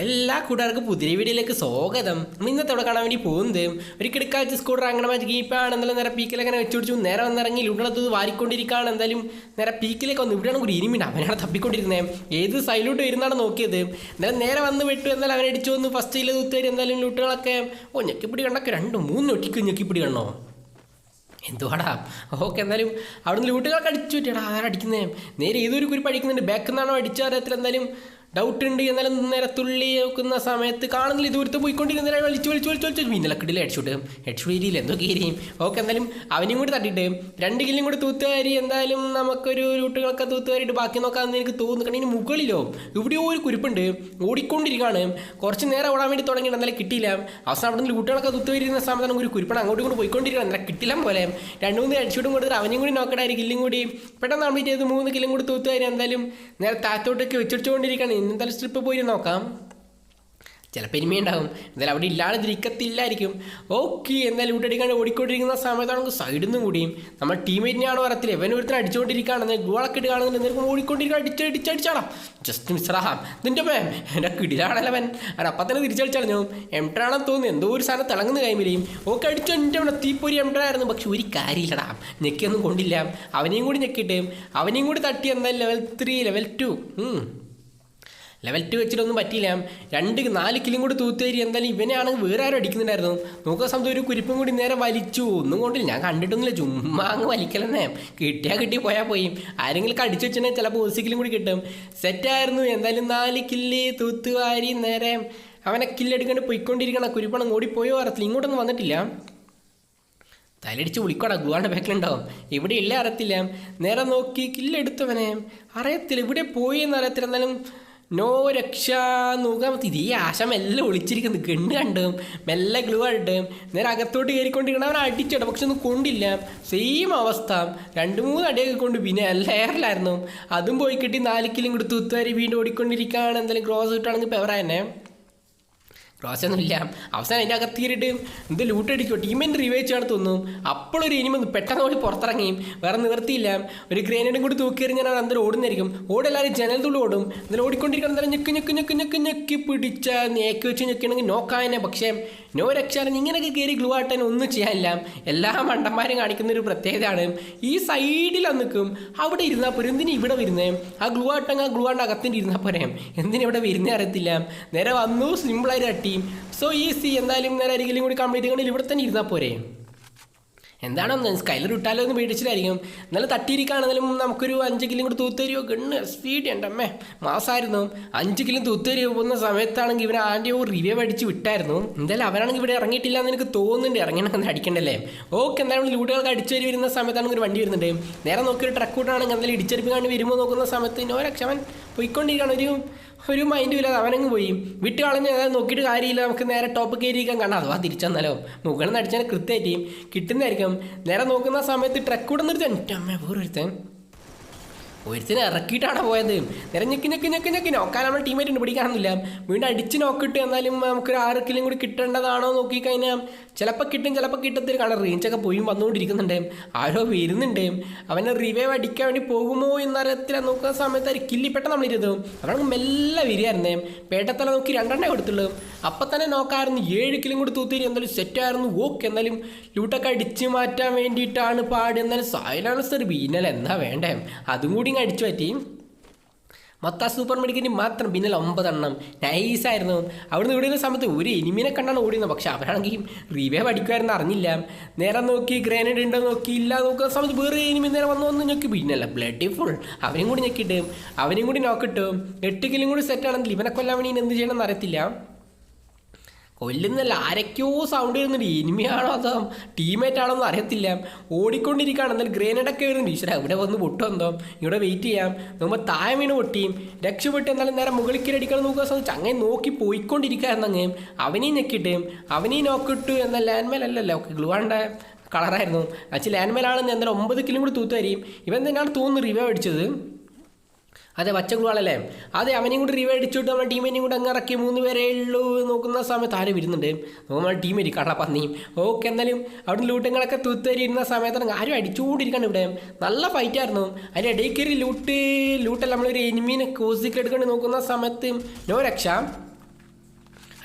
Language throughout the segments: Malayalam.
എല്ലാ കൂട്ടുകാർക്കും പുതിയ വീഡിയോയിലേക്ക് സ്വാഗതം. ഇന്നത്തെ അവിടെ കാണാൻ വേണ്ടി പോകുന്നത് ഒരു കിടക്കാഴ്ച സ്കൂട്ടർ അങ്ങനെ മാറ്റി കീപ്പാണ് എന്തായാലും നേരെ പീക്കിലേക്ക് അങ്ങനെ വെച്ച് പിടിച്ചു നേരെ വന്നിറങ്ങി ഇവിടുള്ളത് വാരിക്കൊണ്ടിരിക്കുകയാണ്. എന്തായാലും നേരെ പീക്കിലേക്ക് വന്ന് ഇവിടെയാണ് ഒരു ഇരുമിണ്ട് അവനാണ് തപ്പിക്കൊണ്ടിരുന്നത് ഏത് സൈഡിലോട്ട് വരുന്നാണ് നോക്കിയത്. എന്തായാലും നേരെ വന്ന് വിട്ടു. എന്നാലും അവനെ അടിച്ചു വന്നു. ഫസ്റ്റ് ചെയ്ത് കുത്തേരി എന്തായാലും ലൂട്ടുകളൊക്കെ. ഓ ഞെക്കിപ്പിടി കണ്ടൊക്കെ രണ്ട് മൂന്ന് ഒട്ടിക്ക് ഞെക്കിപ്പിടി കണ്ടോ? എന്തുവാടാ? ഓക്കെ എന്നാലും അവിടുന്ന് ലൂട്ടുകളൊക്കെ അടിച്ചു. പറ്റിയടാ ആരടിക്കുന്നേ നേരെ ഏതൊരു കുരി അടിക്കുന്നുണ്ട് ബാക്കിൽ നിന്നാണോ അടിച്ച അറിയത്തില്ല. എന്തായാലും ഡൗട്ട് ഉണ്ട് എന്നാലും നേരെ തുള്ളി നോക്കുന്ന സമയത്ത് കാണുന്നില്ല. ദൂരത്ത് പോയിക്കൊണ്ടിരുന്ന വലിച്ചു വലിച്ചു വലിച്ചു വലിച്ചു. മീനലക്കിടില്ല ഹെഡ്ഷൂട്ട് ഹെഡ്ഷൂട്ട് ഇരിയില്ല എന്തോ കയറിയും ഓക്കെ എന്തായാലും അവനെയും കൂടി തട്ടിയിട്ട് രണ്ട് കില്ലും കൂടി തൂത്തുകാരി എന്തായാലും നമുക്കൊരു ലൂട്ടുകളൊക്കെ തൂത്തുകാരിയിട്ട് ബാക്കി നോക്കാമെന്ന് എനിക്ക് തോന്നുന്നു. കാരണം ഇനി മുകളിലോ? ഇവിടെയോ ഒരു കുരുപ്പുണ്ട്. ഓടിക്കൊണ്ടിരിക്കുകയാണ്. കുറച്ച് നേരം ഓടാൻ വേണ്ടി തുടങ്ങിയിട്ട് എന്നാലും കിട്ടിയില്ല. അവസാനം അവിടെ നിന്ന് ലൂട്ടുകളൊക്കെ തൂത്തുവരുന്ന സമയത്ത് നമുക്ക് ഒരു കുരുപ്പാണ് അങ്ങോട്ടും കൂടി പോയിക്കൊണ്ടിരിക്കണം എന്നാലും കിട്ടില്ല പോലെ. രണ്ട് മൂന്ന് ഹെഡ്ഷൂട്ടും കൊടുത്തിട്ട് അവനെയും കൂടി നോക്കടായി കില്ലും കൂടി. പെട്ടെന്ന് കംപ്ലീറ്റ് ചെയ്ത് മൂന്ന് കില്ലും കൂടി തൂത്തുകാരി എന്തായാലും നേരെ താത്തോട്ടൊക്കെ വെച്ചിട്ടുകൊണ്ടിരിക്കുകയാണ് ഇന്ന് എന്തായാലും സ്ട്രിപ്പ് പോയി നോക്കാം. ചിലപ്പോൾ ഉണ്ടാകും എന്തായാലും അവിടെ ഇല്ലാതിരിക്കത്തില്ലായിരിക്കും ഓക്കെ എന്തായാലും ഊട്ടടിക്കാണ്ട് ഓടിക്കൊണ്ടിരിക്കുന്ന സമയത്താണ് സൈഡിൽ നിന്നും കൂടിയും നമ്മൾ ടീമേറ്റിനെ ആണോ വരത്തില്ല? ഇവൻ ഒരുത്തിന് അടിച്ചുകൊണ്ടിരിക്കുകയാണ് ഗോളൊക്കെ ഇട്ട് കാണുന്നുണ്ട്. എന്തെങ്കിലും ഓടിക്കൊണ്ടിരിക്കുക അടിച്ച് അടിച്ചടിച്ചാടാം ജസ്റ്റ് മിസ്റാഹാം ഇതിന്റെ മേം എന്റെ കിടിലാണല്ലവൻ അവൻ. അപ്പം തന്നെ തിരിച്ചടിച്ചളഞ്ഞു എംട്രാണെന്ന് തോന്നുന്നു. എന്തോ ഒരു സാധനം തിളങ്ങുന്ന കൈമിലെയും. ഓക്കെ അടിച്ചു എന്റെ അവിടെ തീപ്പൊരി എംട്രായിരുന്നു പക്ഷെ ഒരു കാര്യമില്ലടാ. ഞെക്കിയൊന്നും കൊണ്ടില്ല. അവനെയും കൂടി ഞെക്കിയിട്ട് അവനെയും കൂടി തട്ടി എന്തായാലും level three level two level two വെച്ചിട്ടൊന്നും പറ്റിയില്ല. രണ്ട് നാല് കിലും കൂടി തൂത്തേരി എന്തായാലും ഇവനെയാണെങ്കിൽ വേറെ ആരും അടിക്കുന്നുണ്ടായിരുന്നു. നോക്കുന്ന സമയത്ത് ഒരു കുരിപ്പും കൂടി നേരെ വലിച്ചു. ഒന്നും കൊണ്ടില്ല. ഞാൻ കണ്ടിട്ടൊന്നുമില്ല. ചുമ്മാ അങ്ങ് വലിക്കലെന്നേ. കിട്ടിയാൽ കിട്ടി പോയാൽ പോയി. ആരെങ്കിലും അടിച്ചു വെച്ചിട്ടുണ്ടെങ്കിൽ ചിലപ്പോൾ ഒരു കിലും കൂടി കിട്ടും. സെറ്റായിരുന്നു എന്തായാലും നാല് കില്ല് തൂത്തുവാരി നേരെ അവനെ കില്ലെടുക്കേണ്ടി പോയിക്കൊണ്ടിരിക്കണം കുരിപ്പണം ഓടിപ്പോയോ അറത്തിൽ ഇങ്ങോട്ടൊന്നും വന്നിട്ടില്ല. തലടിച്ച് വിളിക്കോടാ. ഗുവാണ്ട് ബാക്കിലുണ്ടാവും ഇവിടെ ഇല്ല അറിയത്തില്ല. നേരെ നോക്കി കില്ലെടുത്തവനെ അറിയത്തില്ല. ഇവിടെ പോയി എന്ന് അറിയത്തില്ല. എന്നാലും നോ രക്ഷ നോക്കാൻ ഈ ആശ മെല്ലെ ഒളിച്ചിരിക്കുന്നു. കെണ്ണ് കണ്ടും മെല്ലെ ഗ്ലൂ ആയിട്ട് നേരെ അകത്തോട്ട് കയറിക്കൊണ്ടിരിക്കണം അവൻ അടിച്ചിട്ട് പക്ഷെ ഒന്നും കൊണ്ടില്ല. സെയിം അവസ്ഥ. രണ്ട് മൂന്ന് അടിയൊക്കെ കൊണ്ട് പിന്നെ ലെയറിലായിരുന്നു അതും പോയി കിട്ടി നാല് കിലും കൊടുത്ത് ഉത്തുവാരി വീണ്ടും ഓടിക്കൊണ്ടിരിക്കുകയാണ്. എന്തെങ്കിലും ക്രോസ് കിട്ടുകയാണെങ്കിൽ പെവറ തന്നെ ക്രോസൊന്നുമില്ല അവസാനം അതിന്റെ അകത്ത് കയറിയിട്ട് എന്ത് ലൂട്ടടിക്കോ ടീമിന്റെ റിവേച്ചാണ് തോന്നും അപ്പോഴൊരു ഇനിമ പെട്ടെന്ന് ഓടി പുറത്തിറങ്ങിയും വേറെ നിവർത്തിയില്ല. ഒരു ഗ്രേനേഡും കൂടി തൂക്കി എറിഞ്ഞാൽ അത് അന്തരം ഓടുന്നായിരിക്കും ഓടെല്ലാവരും ജനൽ തുള്ളി ഓടും. എന്നാലും ഓടിക്കൊണ്ടിരിക്കണം എന്തായാലും ഞെക്ക് ഞെക്ക് ഞെക്ക് ഞെക്ക് ഞെക്കി പിടിച്ച നേക്ക് വെച്ച് ഞെക്കണമെങ്കിൽ നോക്കാനെ പക്ഷേ നോ രക്ഷാരൻ ഇങ്ങനെയൊക്കെ കയറി ഗ്ലൂ ആട്ടാൻ ഒന്നും ചെയ്യാനില്ല. എല്ലാ മണ്ടന്മാരും കാണിക്കുന്ന ഒരു പ്രത്യേകതയാണ്. ഈ സൈഡിൽ നിൽക്കും. അവിടെ ഇരുന്നാൽ പോരും. എന്തിനാ ഇവിടെ വരുന്നേ? ആ ഗ്ലൂ ആട്ടങ്ങ് ആ ഗ്ലൂ ആണ്ട് അകത്തിന്റെ ഇരുന്നാൽ പോരെ? എന്തിനാ ഇവിടെ വരുന്നേ അറിയത്തില്ല. നേരെ വന്നു സിമ്പിളായിട്ട് അട്ടി സോ ഈസി എന്തായാലും നേരെ അരികിലും കൂടി കംപ്ലീറ്റ് ചെയ്യണമെങ്കിൽ ഇവിടെ തന്നെ ഇരുന്നാൽ പോരെ. എന്താണെന്ന് സ്കൈലർ ഇട്ടാലോ എന്ന് പേടിച്ചിട്ടായിരിക്കും എന്നാലും തട്ടിയിരിക്കുകയാണെങ്കിലും നമുക്കൊരു അഞ്ച് കിലും കൂടി തൂത്തരിയോ ഗണ്ണ് സ്പീഡ് ഉണ്ട് അമ്മേ. മാസമായിരുന്നു അഞ്ച് കിലും തൂത്തരി പോകുന്ന സമയത്താണെങ്കിൽ ഇവൻ ആന്റെ ഒരു റിവ്യൂ അടിച്ച് വിട്ടായിരുന്നു. എന്തായാലും അവരാണെങ്കിൽ ഇവിടെ ഇറങ്ങിയിട്ടില്ല എന്ന് എനിക്ക് തോന്നുന്നുണ്ട്. ഇറങ്ങണമെന്ന് അടിക്കണ്ടല്ലേ? ഓക്കെ എന്തായാലും ലൂട്ടുകൾക്ക് അടിച്ചേരി വരുന്ന സമയത്താണെങ്കിൽ ഒരു വണ്ടി വരുന്നുണ്ട്. നേരെ നോക്കി ഒരു ട്രക്ക് കൂട്ടാണെങ്കിൽ എന്തായാലും ഇടിച്ചെടുപ്പിക്കാണ്ട് വരുമ്പോൾ നോക്കുന്ന സമയത്ത് ഓരോ ക്ഷമൻ പോയിക്കൊണ്ടിരിക്കുകയാണ്. ഒരു ഒരു മൈൻഡും ഇല്ലാതെ അവനങ്ങ് പോയി. വിട്ട് കളഞ്ഞ് നോക്കിയിട്ട് കാര്യമില്ല. നമുക്ക് നേരെ ടോപ്പ് കയറിയിരിക്കാൻ കാണാം അഥവാ തിരിച്ചെന്നാലോ. മുകളിൽ നിന്ന് അടിച്ചാൽ കൃത്യമായിട്ട് കിട്ടുന്നതായിരിക്കും. നേരെ നോക്കുന്ന സമയത്ത് ട്രക്ക് കൂടെ നിർത്തി എന്റെ അമ്മ വേറൊരുത്തൻ. ഒരുത്തിന് ഇറക്കിയിട്ടാണ് പോയത്. നേരെ ഞെക്കി ഞെക്കി ഞെക്കി ഞെക്കി. നോക്കാൻ നമ്മൾ ടീമേറ്റ് പിടിക്കാനൊന്നുമില്ല വീണ്ടും അടിച്ച് നോക്കിയിട്ട് എന്നാലും നമുക്കൊരു ആറ് കിലും കൂടി കിട്ടേണ്ടതാണോ നോക്കിക്കഴിഞ്ഞാൽ ചിലപ്പോൾ കിട്ടും ചിലപ്പോൾ കിട്ടത്തില്ല. കാരണം റേഞ്ചൊക്കെ പോയി വന്നുകൊണ്ടിരിക്കുന്നുണ്ട്. ആരോ വരുന്നുണ്ട്. അവനെ റിവൈവ് അടിക്കാൻ വേണ്ടി പോകുമോ എന്നറിയത്തില്ല. നോക്കുന്ന സമയത്ത് ഒരു കില്ലി പെട്ടെന്ന് നമ്മൾ ഇരുന്നു. അവർക്ക് മെല്ലെ വരികയായിരുന്നേ. പേട്ടത്തല നോക്കി രണ്ടെണ്ണേ കൊടുത്തുള്ളൂ. അപ്പം തന്നെ നോക്കാമായിരുന്നു ഏഴ് കിലും കൂടി തൂത്തിരി എന്തായാലും സെറ്റായിരുന്നു ഓക്കെ എന്നാലും ലൂട്ടൊക്കെ അടിച്ച് മാറ്റാൻ വേണ്ടിയിട്ടാണ് പാട്. എന്നാലും സൈലൻസർ ബീനൽ എന്താ വേണ്ടേ? അതും കൂടി ഇങ്ങ് അടിച്ചു പറ്റി. മൊത്ത സൂപ്പർ മെഡിക്കലിന് മാത്രം പിന്നിൽ ഒമ്പതെണ്ണം. നൈസായിരുന്നു അവിടുന്ന് ഇവിടെ സമയത്ത് ഒരു എനിമിനെ കണ്ടാണ് ഓടിയുന്നത് പക്ഷെ അവരാണെങ്കിൽ റീവേ പഠിക്കുമായിരുന്നു അറിഞ്ഞില്ല. നേരെ നോക്കി ഗ്രാനേഡ് ഉണ്ടോ നോക്കി ഇല്ല നോക്കുന്ന സമയത്ത് വേറെ എനിമി നേരെ വന്നു വന്ന് ഞെക്കി. പിന്നല്ല ബ്ലഡ് ഫുൾ അവനെയും കൂടി ഞെക്കിയിട്ട് അവനെയും കൂടി നോക്കിട്ട് എട്ട് കിലും കൂടി സെറ്റ് ആണെങ്കിൽ ഇവനെ കൊല്ലാൻ വേണ്ടി എന്ത് ചെയ്യണമെന്ന് അറിയത്തില്ല. കൊല്ലുന്നല്ല ആരൊക്കെയോ സൗണ്ട് വരുന്നുണ്ട് ഇനിമയാണോ അതോ ടീമേറ്റ് ആണോ എന്ന് അറിയത്തില്ല. ഓടിക്കൊണ്ടിരിക്കുകയാണ് എന്നാലും ഗ്രേനേഡൊക്കെ വരുന്നുണ്ട് ഈശ്വര ഇവിടെ വന്ന് പൊട്ടുവന്നോ ഇവിടെ വെയിറ്റ് ചെയ്യാം. നോക്കുമ്പോൾ താഴെ വീണ് പൊട്ടിയും രക്ഷപ്പെട്ട്. എന്നാലും നേരെ മുകളിൽ അടിക്കണം നോക്കുക. സാധിച്ചു അങ്ങനെ നോക്കി പോയിക്കൊണ്ടിരിക്കുകയായിരുന്നങ്ങ് അവനെയും ഞെക്കിട്ട് അവനെയും നോക്കിട്ടു എന്ന ലാൻഡ്മേൽ അല്ലല്ലോ. ഗ്ലുവാണ്ട കളറായിരുന്നു അച്ഛൻ ലാൻഡ്മേലാണെന്ന് എന്തായാലും ഒമ്പത് കിലോ കൂടി തൂത്തുവരികയും ഇവൻ തന്നെയാണ് തോന്നുന്നു റിവൈവ് അടിച്ചത്. അതെ പച്ചക്കുളാളല്ലേ അതെ അവനെയും കൂടി റിവൈവ് അടിച്ചിട്ട് നമ്മുടെ ടീമിനെയും കൂടെ അങ്ങ് ഇറക്കി. മൂന്ന് പേരേ ഉള്ളൂ നോക്കുന്ന സമയത്ത് ആരും വരുന്നുണ്ട്? നമ്മുടെ ടീമേരി പന്നിയും ഓക്കെ എന്നാലും അവിടെ ലൂട്ടങ്ങളൊക്കെ തൂത്തേരി ഇരുന്ന സമയത്താണ് ആരും അടിച്ചുകൊണ്ടിരിക്കണം ഇവിടെ. നല്ല ഫൈറ്റ് ആയിരുന്നു. അതിന്റെ ഇടയിൽ കയറി ലൂട്ട് ലൂട്ടല്ല നമ്മളൊരു എനിമീനെ കോസിക്ക് എടുക്കൊണ്ട് നോക്കുന്ന സമയത്ത് നോ രക്ഷ.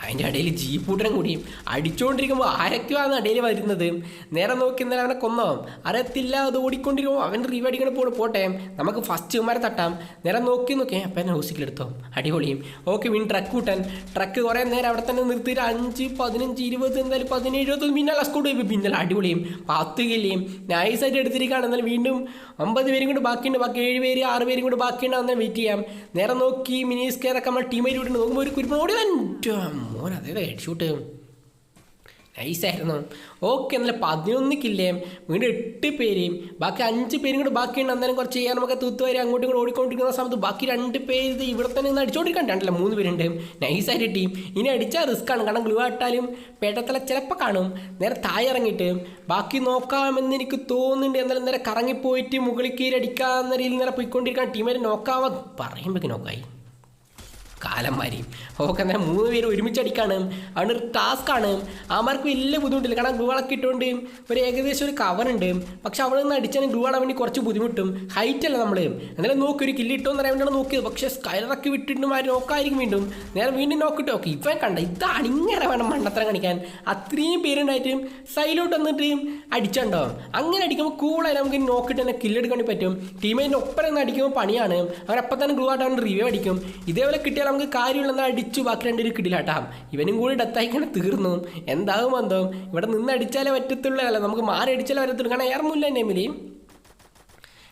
അതിന്റെ ഇടയിൽ ജീപ്പൂട്ടനും കൂടിയും അടിച്ചുകൊണ്ടിരിക്കുമ്പോൾ ആരൊക്കെയാണ് ഇടയിൽ വരുന്നത്? നേരെ നോക്കി ഇന്നലെ അവനെ കൊന്നാവും അറിയത്തില്ല അത് ഓടിക്കൊണ്ടിരിക്കുമ്പോൾ അവൻ റിവ് അടിക്കണ പോടെ പോട്ടെ നമുക്ക് ഫസ്റ്റ് ഇവന്മാരെ തട്ടാം. നേരെ നോക്കി നോക്കേ അപ്പം എന്നെ എടുത്തോ. അടിപൊളിയും. ഓക്കെ വീണ്ടും ട്രക്ക് കൂട്ടാൻ. ട്രക്ക് കുറേ നേരം അവിടെ തന്നെ നിർത്തിയിട്ട് അഞ്ച് പതിനഞ്ച് ഇരുപത് എന്തായാലും പതിനേഴ് ഇരുപത് പിന്നാലെ സ്കൂട്ട് പോയി. പിന്നെ അടിപൊളിയും. പത്ത് കില്ലിയും നൈസായിട്ട് എടുത്തിരിക്കുകയാണ്. എന്നാലും വീണ്ടും ഒമ്പത് പേരും കൂടി ബാക്കിയുണ്ട്. ബാക്കി ഏഴ് പേര് ആറ് പേരും കൂടി ബാക്കിയുണ്ട്. അന്നേരം വെയിറ്റ് ചെയ്യാം. നേരെ നോക്കി മിനി സ്കെയറൊക്കെ നമ്മൾ ടീമായിട്ട് വിട്ടുണ്ട് നോക്കുമ്പോൾ ഒരു കുരുപ്പ് ഓടി അതേ ഹെഡ് ഷൂട്ട് നൈസായിരുന്നു ഓക്കെ എന്നാൽ പതിനൊന്ന് കില്ലേ വീണ്ടും എട്ട് പേരെയും ബാക്കി അഞ്ച് പേരും കൂടെ ബാക്കിയുണ്ട്. അന്നേരം കുറച്ച് ചെയ്യാൻ നമുക്ക് തൂത്തുവരെ അങ്ങോട്ടും ഇങ്ങോട്ട് ഓടിക്കൊണ്ടിരിക്കുന്ന സമയത്ത് ബാക്കി രണ്ട് പേര് ഇത് ഇവിടെ തന്നെ ഇന്ന് അടിച്ചോണ്ടിരിക്കാൻ രണ്ടല്ല മൂന്ന് പേരുണ്ട്. നൈസായിട്ട് ടീം ഇനി അടിച്ചാൽ ആണ്. കാരണം ഗ്ലൂ ആട്ടാലും പേട്ടത്തല ചിലപ്പോൾ കാണും. നേരെ താഴെ ഇറങ്ങിയിട്ട് ബാക്കി നോക്കാമെന്ന് എനിക്ക് തോന്നുന്നുണ്ട്. എന്നാലും നേരെ കറങ്ങിപ്പോയിട്ട് മുകളിൽ കീറി അടിക്കാവുന്ന രീതിയിൽ നേരെ പോയിക്കൊണ്ടിരിക്കാൻ ടീമേറ്റ് നോക്കാവാ പറയുമ്പോഴേക്ക് നോക്കായി കാലന്മാരി ഓക്കെ അങ്ങനെ മൂന്ന് പേര് ഒരുമിച്ച് അടിക്കാണ് അവിടെ ഒരു ടാസ്ക് ആണ്. അവന്മാർക്ക് വലിയ ബുദ്ധിമുട്ടില്ല. കാരണം ഗ്രൂവളൊക്കെ ഇട്ടുകൊണ്ട് ഒരു ഏകദേശം ഒരു കവറുണ്ട് പക്ഷെ അവിടെ നിന്ന് അടിച്ചാൽ ഗ്ലൂ ആടാൻ വേണ്ടി കുറച്ച് ബുദ്ധിമുട്ടും. ഹൈറ്റ് അല്ല നമ്മൾ എന്നാലും നോക്കി ഒരു കില്ല് ഇട്ടോ എന്ന് പറയാൻ വേണ്ടിയാണ് നോക്കിയത്. പക്ഷേ സ്കൈലറൊക്കെ വിട്ടിട്ടും ആര് നോക്കായിരിക്കും വീണ്ടും. നേരെ വീണ്ടും നോക്കിട്ട് നോക്കി. ഇപ്പം കണ്ട ഇതാണ് ഇങ്ങനെ വേണം മണ്ടത്തരം കാണിക്കാൻ. അത്രയും പേരുണ്ടായിട്ടും സൈലോട്ട് വന്നിട്ട് അടിച്ചുണ്ടോ? അങ്ങനെ അടിക്കുമ്പോൾ കൂളായി നമുക്ക് നോക്കിയിട്ട് തന്നെ കില്ലെടുക്കാൻ പറ്റും. ടീമേറ്റിന്റെ ഒപ്പം അടിക്കുമ്പോൾ പണിയാണ്. അവരപ്പം തന്നെ ഗ്ലൂ ആയിട്ട് അവൻ റിവ്യൂ അടിക്കും. ഇതേപോലെ കിട്ടിയാൽ നമുക്ക് കാര്യമില്ലെന്ന് അടിച്ചു ബാക്കി രണ്ടൊരു കിടിലാട്ടാം. ഇവനും കൂടി ഡെത്തായിക്കാണ് തീർന്നു. എന്താകും എന്തോ ഇവിടെ നിന്ന് അടിച്ചാലേ പറ്റത്തുള്ളൂ അല്ല? നമുക്ക് മാറി അടിച്ചാലേ പറ്റത്തുള്ളൂ. കാരണം ഏറമില്ല എന്റെ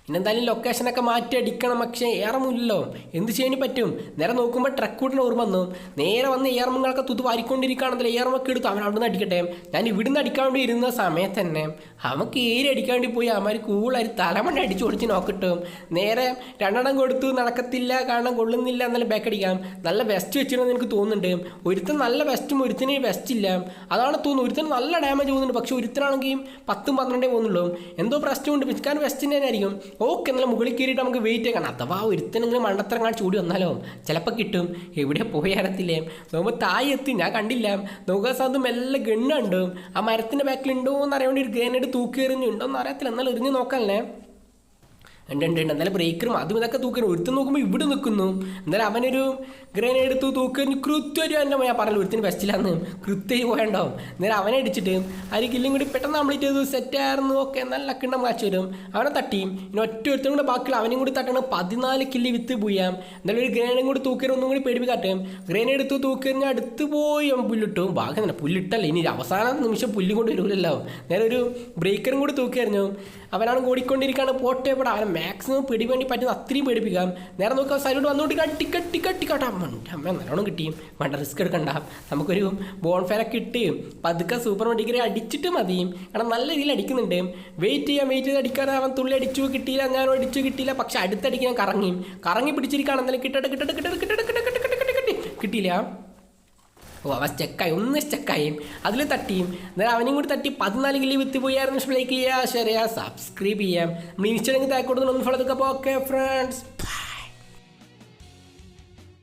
എമ്മിൽ പിന്നെന്തായാലും ലൊക്കേഷനൊക്കെ മാറ്റി അടിക്കണം പക്ഷേ ഏറമില്ലല്ലോ എന്ത് ചെയ്യാൻ പറ്റും. നേരെ നോക്കുമ്പോൾ ട്രക്ക് കൂട്ടിന് ഓർമ്മ വന്നു. നേരെ വന്ന് ഏറമുകളൊക്കെ തുത്ത് വാരിക്കൊണ്ടിരിക്കുകയാണെങ്കിൽ ഏറമൊക്കെ എടുത്തു അവൻ അവിടെ നിന്ന് അടിക്കട്ടെ. ഞാൻ ഇവിടുന്ന് അടിക്കാൻ വേണ്ടി ഇരുന്ന സമയത്ത് തന്നെ അവൻ ഏരി അടിക്കാൻ വേണ്ടി പോയി. അവന്മാർ കൂളായി തലമണ്ണ അടിച്ചു കൊടുത്ത് നോക്കിട്ടും. നേരെ രണ്ടെണ്ണം കൊടുത്തു. നടക്കത്തില്ല കാരണം കൊള്ളുന്നില്ല എന്നാലും ബാക്ക് അടിക്കാം. നല്ല വെസ്റ്റ് വെച്ചിരുന്നു എനിക്ക് തോന്നുന്നുണ്ട്. ഒരുത്തൻ നല്ല വെസ്റ്റും ഒരുത്തിന് വെസ്റ്റ് ഇല്ല. അതാണ് തോന്നുന്നു ഒരുത്തൻ നല്ല ഡാമേജ് പോകുന്നുണ്ട് പക്ഷേ ഒരുത്തനാണെങ്കിൽ പത്തും പന്ത്രണ്ടേ പോകുന്നുള്ളൂ. എന്തോ പ്രശ്നമുണ്ട്. പിസ്കാൻ വെസ്റ്റിന്റെ തന്നെ ആയിരിക്കും ഓക്കെ എന്നാൽ മുകളിൽ കയറിയിട്ട് നമുക്ക് വെയിറ്റ് ചെയ്യണം അഥവാ ഒരുത്തനെങ്കിലും മണ്ടത്തരം കാണിച്ച് ഓടി വന്നാലോ? ചിലപ്പോൾ കിട്ടും. എവിടെ പോയി അറിയത്തില്ലേ? നോക്കുമ്പോൾ തായി എത്തി. ഞാൻ കണ്ടില്ല. നോക്കുക സാധനം മെല്ലെ ഗണ്ണുണ്ട്. ആ മരത്തിന്റെ ബാക്കിൽ ഉണ്ടോ എന്ന് അറിയാൻ വേണ്ടി ഒരു ഗ്രേനേഡ് തൂക്കി എറിഞ്ഞു. ഉണ്ടോ എന്ന് അറിയത്തില്ല. എന്നാൽ എറിഞ്ഞ് നോക്കാനല്ലേ? ഉണ്ട് എന്നാലും ബ്രേക്കറും അതും ഇതൊക്കെ തൂക്കണം ഒരുത്തൻ നോക്കുമ്പോൾ ഇവിടെ നിൽക്കുന്നു എന്നാലും അവനൊരു ഗ്രേനേഡ് എടുത്ത് തൂക്കി കൃത്യം എന്റെ ഞാൻ പറഞ്ഞു ഒരുത്തിന് ബെസ്റ്റിലാന്ന് കൃത്യം പോയണ്ടാവും എന്നാലും അവനെ അടിച്ചിട്ട് ഒരു കില്ലും കൂടി പെട്ടെന്ന് കംപ്ലീറ്റ് ചെയ്തു സെറ്റ് ആയിരുന്നു. ഓക്കെ നല്ല കിണ്ണം മാച്ച് വരും. അവനെ തട്ടി ഇനി ഒറ്റ ഒരുത്തും കൂടെ ബാക്കിയുള്ള അവനും കൂടി തട്ടണം. പതിനാല് കില്ലി വിത്ത് പോയാം എന്നാലും ഒരു ഗ്രേനേഡും കൂടി തൂക്കരും ഒന്നും കൂടി പേടിപ്പിക്കാട്ടെ ഗ്രേനേഡ് എടുത്ത് തൂക്കി എറിഞ്ഞാൽ അടുത്ത് പോയി അവൻ പുല്ലിട്ടു. ബാക്കി തന്നെ പുല്ലിട്ടല്ല. ഇനി അവസാന നിമിഷം പുല്ല് കൊണ്ട് വരൂലല്ലോ. നേരെ ഒരു ബ്രേക്കറും കൂടി തൂക്കിയറിഞ്ഞു അവനാണ് ഓടിക്കൊണ്ടിരിക്കുകയാണ് പോട്ടെ ഇവിടെ അവനെ മാക്സിമം പിടി വേണ്ടി പറ്റുന്ന അത്രയും പേടിപ്പിക്കാം. നേരെ നോക്കാം സൈഡോട്ട് വന്നുകൊണ്ട് ടിക്കറ്റ് ടിക്കറ്റ് ടിക്കറ്റ് അമ്മ നല്ലോണം കിട്ടിയും വേണ്ട റിസ്ക് എടുക്കണ്ട. നമുക്കൊരു ബോൺ ഫെയറൊക്കെ ഇട്ട് പതുക്കെ സൂപ്പർ മെഡിക്കറി അടിച്ചിട്ട് മതിയും കാരണം നല്ല രീതിയിൽ അടിക്കുന്നുണ്ട്. വെയിറ്റ് ചെയ്യാം വെയിറ്റ് ചെയ്ത് അടിക്കാനാവാൻ തുള്ളി അടിച്ചു കിട്ടിയില്ല ഞാനോ അടിച്ചു കിട്ടിയില്ല. പക്ഷെ അടുത്തടിക്കാൻ കറങ്ങി. കറങ്ങി പിടിച്ചിരിക്കുകയാണ് എന്നാലും കിട്ടട്ടെ കിട്ടട്ടെ കിട്ടട്ടെ കിട്ടട്ടെ കിട്ടട്ടെ കിട്ടട്ടെ കിട്ടട്ടെ കിട്ടി കിട്ടിയില്ല. ഓ അവ സ്റ്റെക്കായി ഒന്ന് സ്റ്റെക്കായി. അതിൽ തട്ടിയും. എന്നാൽ അവനും കൂടി തട്ടി പതിനാല് കിലി വിത്ത് പോയായിരുന്നു ലൈക്ക് ചെയ്യുക ഷെയർ ചെയ്യുക സബ്സ്ക്രൈബ് ചെയ്യാം നമ്മൾ ഇൻസ്റ്റാഗ്രാമിൽ താഴെ ഒന്ന് ഫോളോ ഓക്കെ ഫ്രണ്ട്സ്